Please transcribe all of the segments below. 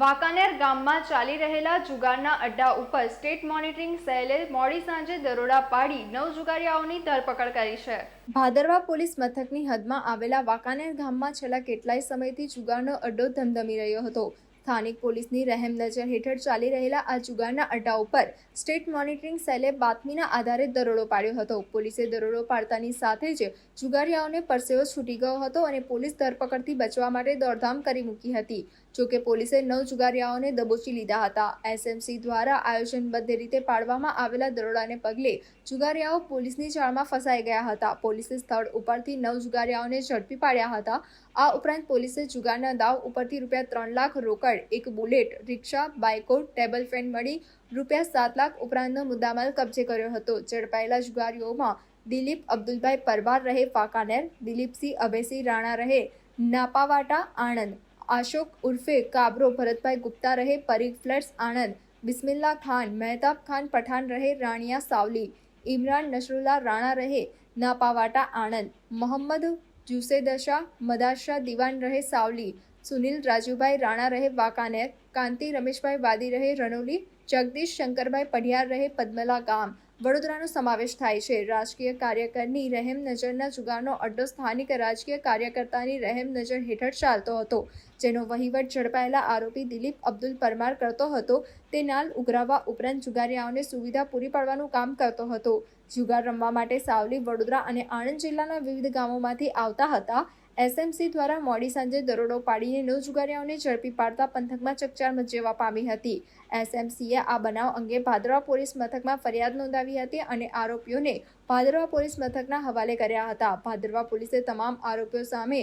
વાંકાનેર ગામમાં ચાલી રહેલા જુગારના અડ્ડા ઉપર સ્ટેટ મોનિટરિંગ સેલે મોડી સાંજે દરોડા પાડી નવ જુગારીયાઓની ધરપકડ કરી છે. ભાદરવા પોલીસ મથકની હદમાં આવેલા વાંકાનેર ગામમાં છેલ્લા કેટલાય સમયથી જુગારનો અડ્ડો ધમધમી રહ્યો હતો. સ્થાનિક પોલીસની રહેમ નજર હેઠળ ચાલી રહેલા આ જુગારના અડ્ડા ઉપર સ્ટેટ મોનિટરિંગ સેલે બાતમીના આધારે દરોડો પાડ્યો હતો. પોલીસે દરોડો પાડતાની સાથે જ જુગારીયાઓને પરસેવો છૂટી ગયો હતો અને પોલીસ ધરપકડથી બચવા માટે દોડધામ કરી મૂકી હતી. જોકે પોલીસે નવ જુગારીયાઓને દબોચી લીધા હતા. એસએમસી દ્વારા આયોજનબદ્ધ રીતે પાડવામાં આવેલા દરોડાને પગલે જુગારીયાઓ પોલીસની જાળમાં ફસાઈ ગયા હતા. પોલીસે સ્થળ ઉપરથી નવ જુગારિયાઓને ઝડપી પાડ્યા હતા. આ ઉપરાંત પોલીસે જુગારના દાવ ઉપરથી રૂપિયા ત્રણ લાખ રોકડ એક બુલેટ, રિક્ષા, બાઇકો, ટેબલ ફેન મળી રૂપિયા સાત લાખ ઉપરાંતનો મુદ્દામાલ કબજે કર્યો હતો. ઝડપાયેલા જુગારીઓમાં દિલીપ અબ્દુલભાઈ પરમાર રહે, ફાકાનેર. દિલીપસિંહ અભયસિંહ રાણા રહે, નાપાવાટા, આણંદ. અશોક ઉર્ફે કાબરો, ભરતભાઈ ગુપ્તા રહે પરીખ ફ્લેટ્સ, આણંદ. બિસ્મિલ્લા ખાન, મહેતાબ ખાન પઠાણ રહે, રાણિયા સાવલી. ઇમરાન નસરુલ્લા રાણા રહે, નાપાવાટા, આણંદ. મોહમ્મદ જુસેદશા, મદાશા દિવાન રહે, સાવલી. સુનિલ, રાજુભાઈ, રાણા રહે વાંકાનેર, કાંતિ, રમેશભાઈ વાદી રહે રણોલી, જગદીશ, શંકરભાઈ પઢિયાર રહે પદ્મલા ગામ. વડોદરાનો સમાવેશ થાય છે. રાજકીય કાર્યકરની રહેમ નજરના જુગારનો અડ્ડો સ્થાનિક રાજકીય કાર્યકર્તાની રહેમ નજર હેઠળ ચાલતો હતો. જેનો વહીવટ ઝડપાયેલા આરોપી દિલીપ અબ્દુલ પરમાર કરતો હતો. તે નાલ ઉઘરાવવા ઉપરાંત જુગારીયાઓને સુવિધા પૂરી પાડવાનું કામ કરતો હતો. જુગાર રમવા માટે સાવલી, વડોદરા અને આણંદ જિલ્લાના વિવિધ ગામોમાંથી આવતા હતા. એસએમસી દ્વારા મોડી સાંજે દરોડો પાડીને નવ જુગારીયાઓને ઝડપી પાડતા પંથકમાં ચકચાર મચેવા પામી હતી. એસએમસીએ આ બનાવ અંગે ભાદરવા પોલીસ મથકમાં ફરિયાદ નોંધાવી હતી અને આરોપીઓને ભાદરવા પોલીસ મથકના હવાલે કર્યા હતા. ભાદરવા પોલીસે તમામ આરોપીઓ સામે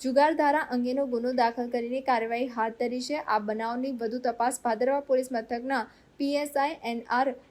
જુગાર ધારા અંગેનો ગુનો દાખલ કરીને કાર્યવાહી હાથ ધરી છે. આ બનાવની વધુ તપાસ ભાદરવા પોલીસ મથકના પીએસઆઈ એનઆર